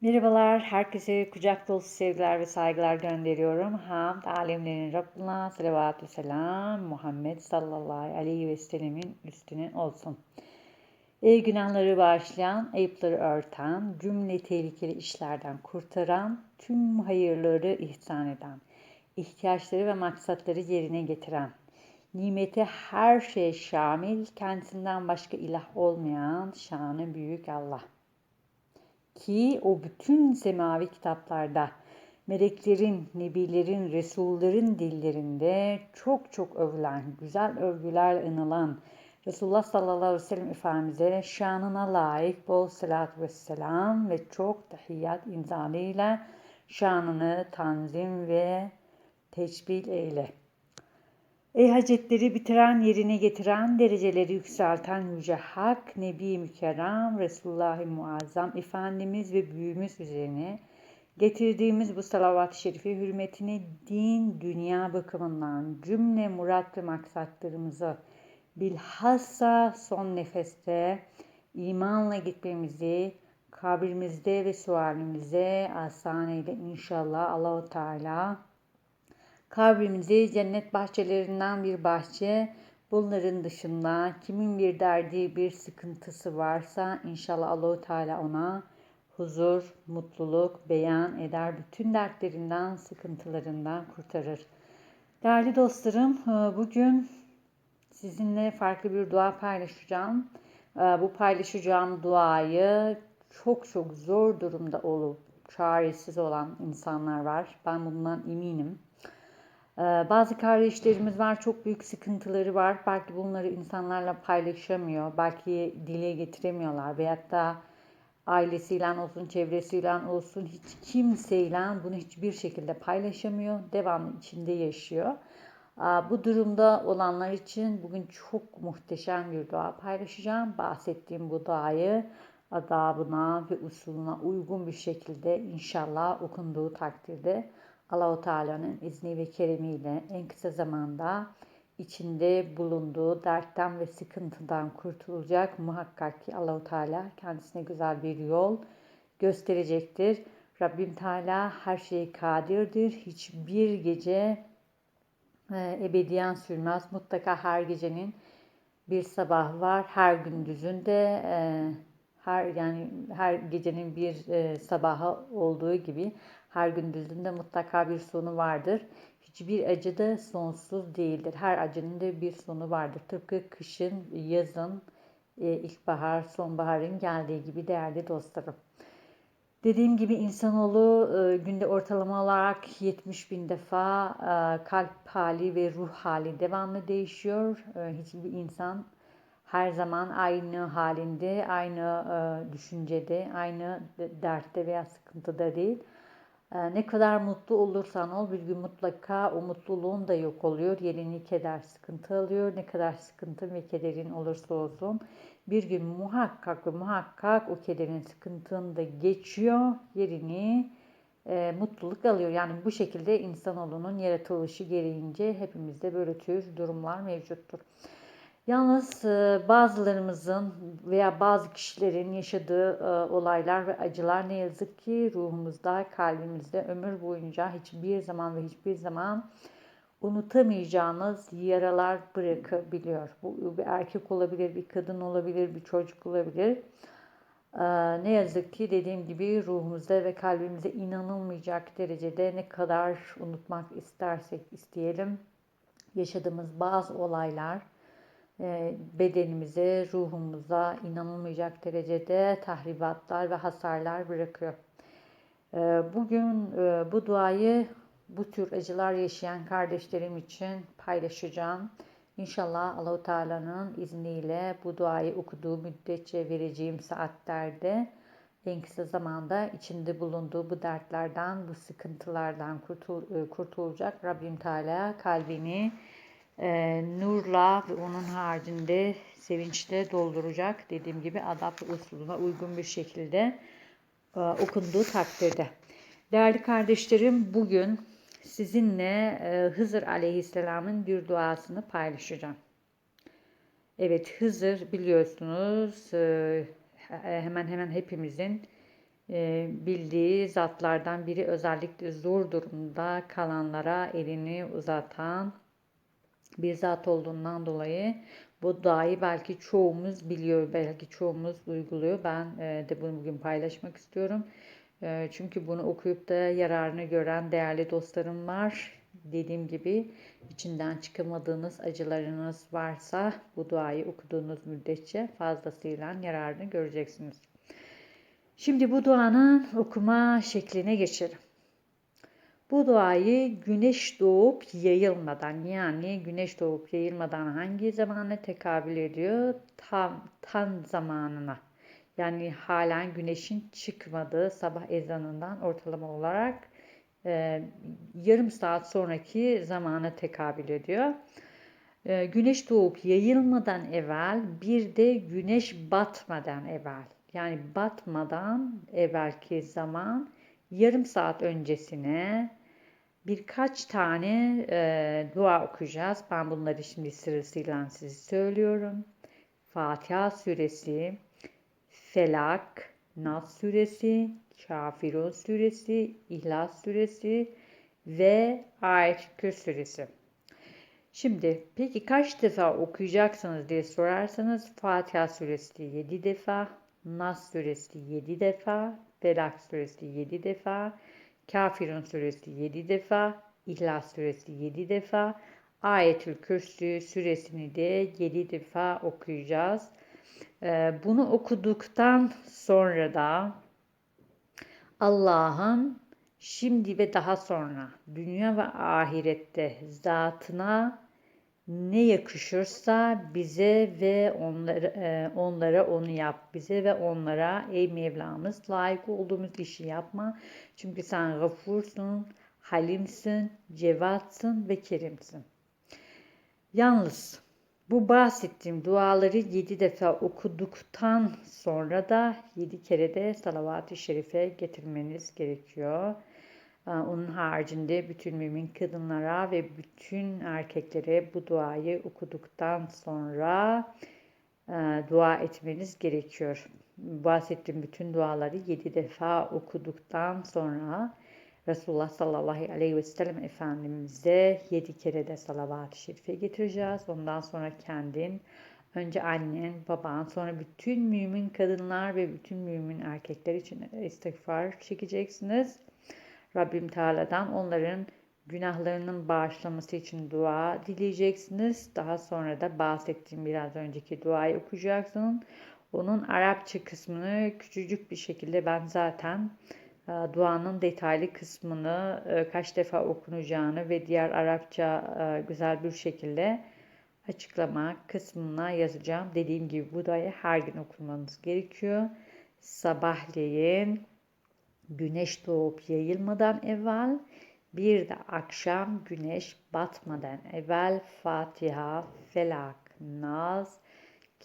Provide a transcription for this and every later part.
Merhabalar, herkese kucak dolusu sevgiler ve saygılar gönderiyorum. Hamd alemlerin Rabbına salavatü selam Muhammed sallallahu aleyhi ve sellemin üstüne olsun. Ey günahları bağışlayan, ayıpları örten, cümle tehlikeli işlerden kurtaran, tüm hayırları ihsan eden, ihtiyaçları ve maksatları yerine getiren, nimeti her şeye şamil, kendisinden başka ilah olmayan şanı büyük Allah ki o bütün semavi kitaplarda meleklerin, nebilerin, resullerin dillerinde çok çok övülen, güzel övgüler anılan Resulullah sallallahu aleyhi ve sellem Efendimiz'e şanına layık bol salat ve selam ve çok tahiyyat imzalıyla şanını tanzim ve teşbil eyle. Ey hacetleri bitiren, yerine getiren, dereceleri yükselten Yüce Hak, Nebi Mükerrem, Resulullah-ı Muazzam, Efendimiz ve büyüğümüz üzerine getirdiğimiz bu salavat-ı şerifi hürmetine din, dünya bakımından cümle murat ve maksatlarımızı bilhassa son nefeste imanla gitmemizi, kabrimizde ve sualimize asan eyle inşallah. Allahu Teala Kabrimizi cennet bahçelerinden bir bahçe. Bunların dışında kimin bir derdi, bir sıkıntısı varsa inşallah Allahu Teala ona huzur, mutluluk beyan eder. Bütün dertlerinden, sıkıntılarından kurtarır. Değerli dostlarım, e, bugün sizinle farklı bir dua paylaşacağım. E, bu paylaşacağım duayı çok çok zor durumda olup çaresiz olan insanlar var. Ben bundan eminim. Ee, bazı kardeşlerimiz var çok büyük sıkıntıları var. Belki bunları insanlarla paylaşamıyor. Belki dile getiremiyorlar. Veyahut da ailesiyle olsun, çevresiyle olsun hiç kimseyle bunu hiçbir şekilde paylaşamıyor. Devamlı içinde yaşıyor. Bu durumda olanlar için bugün çok muhteşem bir dua paylaşacağım. Bahsettiğim bu duayı adabına ve usuluna uygun bir şekilde inşallah okunduğu takdirde Allahu Teala'nın izni ve keremiyle en kısa zamanda içinde bulunduğu dertten ve sıkıntıdan kurtulacak. Muhakkak ki Allahu Teala kendisine güzel bir yol gösterecektir. Rabbim Teala her şeye kadirdir. Hiçbir gece e, ebediyen sürmez. Mutlaka her gecenin bir sabah var. Her gündüzün de e, her yani her gecenin bir e, sabahı olduğu gibi her gündüzün de mutlaka bir sonu vardır. Hiçbir acı da sonsuz değildir. Her acının da bir sonu vardır. Tıpkı kışın, yazın, e, ilkbahar, sonbaharın geldiği gibi değerli dostlarım. Dediğim gibi insanoğlu e, günde ortalama olarak 70 bin defa e, kalp hali ve ruh hali devamlı değişiyor. Hiçbir insan her zaman aynı halinde, aynı düşüncede, aynı dertte veya sıkıntıda değil. Ee, ne kadar mutlu olursan ol bir gün mutlaka o mutluluğun da yok oluyor. Yerini keder, sıkıntı alıyor. Ne kadar sıkıntı ve kederin olursa olsun bir gün muhakkak ve muhakkak o kederin sıkıntın da geçiyor. Yerini e, mutluluk alıyor. Yani bu şekilde insanoğlunun yaratılışı gereğince hepimizde böyle tür durumlar mevcuttur. Yalnız e, bazılarımızın veya bazı kişilerin yaşadığı e, olaylar ve acılar ne yazık ki ruhumuzda, kalbimizde ömür boyunca hiçbir zaman ve hiçbir zaman unutamayacağımız yaralar bırakabiliyor. Bu bir erkek olabilir, bir kadın olabilir, bir çocuk olabilir. E, ne yazık ki dediğim gibi ruhumuzda ve kalbimize inanılmayacak derecede ne kadar unutmak istersek isteyelim yaşadığımız bazı olaylar bedenimize, ruhumuza inanılmayacak derecede tahribatlar ve hasarlar bırakıyor. E, bugün e, bu duayı bu tür acılar yaşayan kardeşlerim için paylaşacağım. İnşallah Allahu Teala'nın izniyle bu duayı okuduğu müddetçe vereceğim saatlerde en kısa zamanda içinde bulunduğu bu dertlerden, bu sıkıntılardan kurtul, kurtulacak. Rabbim Teala kalbini e, nurla ve onun haricinde sevinçle dolduracak. Dediğim gibi adap usuluna uygun bir şekilde e, okunduğu takdirde. Değerli kardeşlerim bugün sizinle e, Hızır Aleyhisselam'ın bir duasını paylaşacağım. Evet Hızır biliyorsunuz e, hemen hemen hepimizin e, bildiği zatlardan biri özellikle zor durumda kalanlara elini uzatan bir zat olduğundan dolayı bu duayı belki çoğumuz biliyor, belki çoğumuz uyguluyor. Ben e, de bunu bugün paylaşmak istiyorum. E, çünkü bunu okuyup da yararını gören değerli dostlarım var. Dediğim gibi içinden çıkamadığınız acılarınız varsa bu duayı okuduğunuz müddetçe fazlasıyla yararını göreceksiniz. Şimdi bu duanın okuma şekline geçelim. Bu duayı güneş doğup yayılmadan yani güneş doğup yayılmadan hangi zamana tekabül ediyor? Tam tan zamanına. Yani halen güneşin çıkmadığı sabah ezanından ortalama olarak e, yarım saat sonraki zamana tekabül ediyor. E, güneş doğup yayılmadan evvel bir de güneş batmadan evvel yani batmadan evvelki zaman yarım saat öncesine birkaç tane e, dua okuyacağız. Ben bunları şimdi sırasıyla size söylüyorum. Fatiha suresi, Felak, Nas suresi, Kafirun suresi, İhlas suresi ve Ayet-i suresi. Şimdi peki kaç defa okuyacaksınız diye sorarsanız Fatiha suresi 7 defa, Nas suresi 7 defa, Felak suresi 7 defa, Kafirun suresi 7 defa, İhlas suresi 7 defa, Ayetül Kürsü suresini de 7 defa okuyacağız. Ee, bunu okuduktan sonra da Allah'ın şimdi ve daha sonra dünya ve ahirette zatına ne yakışırsa bize ve onlara, e, onlara onu yap. Bize ve onlara ey Mevlamız layık olduğumuz işi yapma. Çünkü sen gafursun, halimsin, cevatsın ve kerimsin. Yalnız bu bahsettiğim duaları yedi defa okuduktan sonra da yedi kere de salavat-ı şerife getirmeniz gerekiyor. Ee, onun haricinde bütün mümin kadınlara ve bütün erkeklere bu duayı okuduktan sonra e, dua etmeniz gerekiyor. Bahsettiğim bütün duaları yedi defa okuduktan sonra Resulullah sallallahu aleyhi ve sellem Efendimiz'e yedi kere de salavat-ı şerife getireceğiz. Ondan sonra kendin, önce annen, baban, sonra bütün mümin kadınlar ve bütün mümin erkekler için istiğfar çekeceksiniz. Rabbim Teala'dan onların günahlarının bağışlaması için dua dileyeceksiniz. Daha sonra da bahsettiğim biraz önceki duayı okuyacaksınız. Onun Arapça kısmını küçücük bir şekilde ben zaten e, duanın detaylı kısmını e, kaç defa okunacağını ve diğer Arapça e, güzel bir şekilde açıklama kısmına yazacağım. Dediğim gibi bu duayı her gün okumanız gerekiyor. Sabahleyin güneş doğup yayılmadan evvel bir de akşam güneş batmadan evvel Fatiha, Felak, Naz,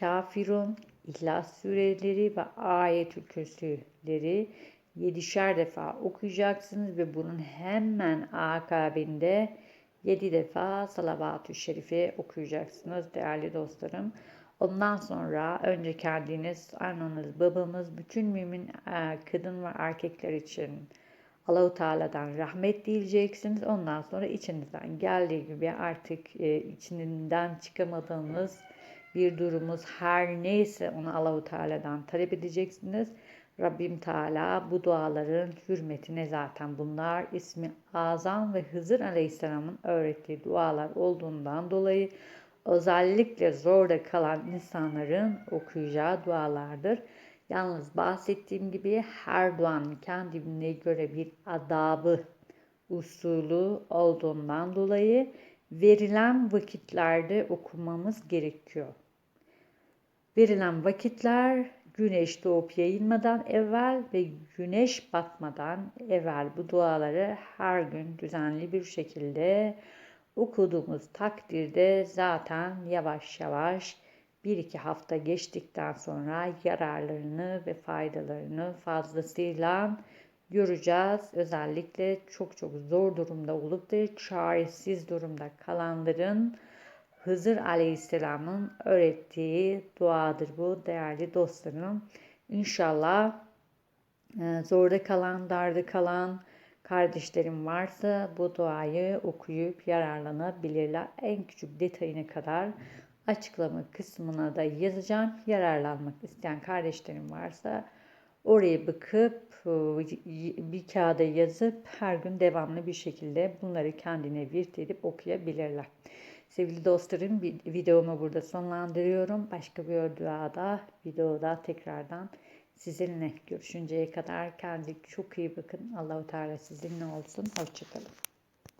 Kafirun, İhlas sureleri ve Ayetül Kürsüleri yedişer defa okuyacaksınız ve bunun hemen akabinde yedi defa salavat-ı şerife okuyacaksınız değerli dostlarım. Ondan sonra önce kendiniz, anneniz, babamız, bütün mümin e, kadın ve erkekler için Allahu Teala'dan rahmet dileyeceksiniz. Ondan sonra içinizden geldiği gibi artık e, içinden çıkamadığınız bir durumumuz her neyse onu Allahu Teala'dan talep edeceksiniz. Rabbim Teala bu duaların hürmetine zaten bunlar ismi Azam ve Hızır Aleyhisselam'ın öğrettiği dualar olduğundan dolayı özellikle zorda kalan insanların okuyacağı dualardır. Yalnız bahsettiğim gibi her duanın kendine göre bir adabı, usulü olduğundan dolayı verilen vakitlerde okumamız gerekiyor. Verilen vakitler güneş doğup yayılmadan evvel ve güneş batmadan evvel bu duaları her gün düzenli bir şekilde okuduğumuz takdirde zaten yavaş yavaş bir iki hafta geçtikten sonra yararlarını ve faydalarını fazlasıyla göreceğiz. Özellikle çok çok zor durumda olup da çaresiz durumda kalanların Hızır Aleyhisselam'ın öğrettiği duadır bu değerli dostlarım. İnşallah Ee, zorda kalan, darda kalan kardeşlerim varsa bu duayı okuyup yararlanabilirler. En küçük detayına kadar açıklama kısmına da yazacağım. Yararlanmak isteyen kardeşlerim varsa oraya bakıp e, bir kağıda yazıp her gün devamlı bir şekilde bunları kendine virt edip okuyabilirler. Sevgili dostlarım videomu burada sonlandırıyorum. Başka bir duada, videoda tekrardan sizinle görüşünceye kadar kendi çok iyi bakın. Allahu Teala sizinle olsun. Hoşçakalın.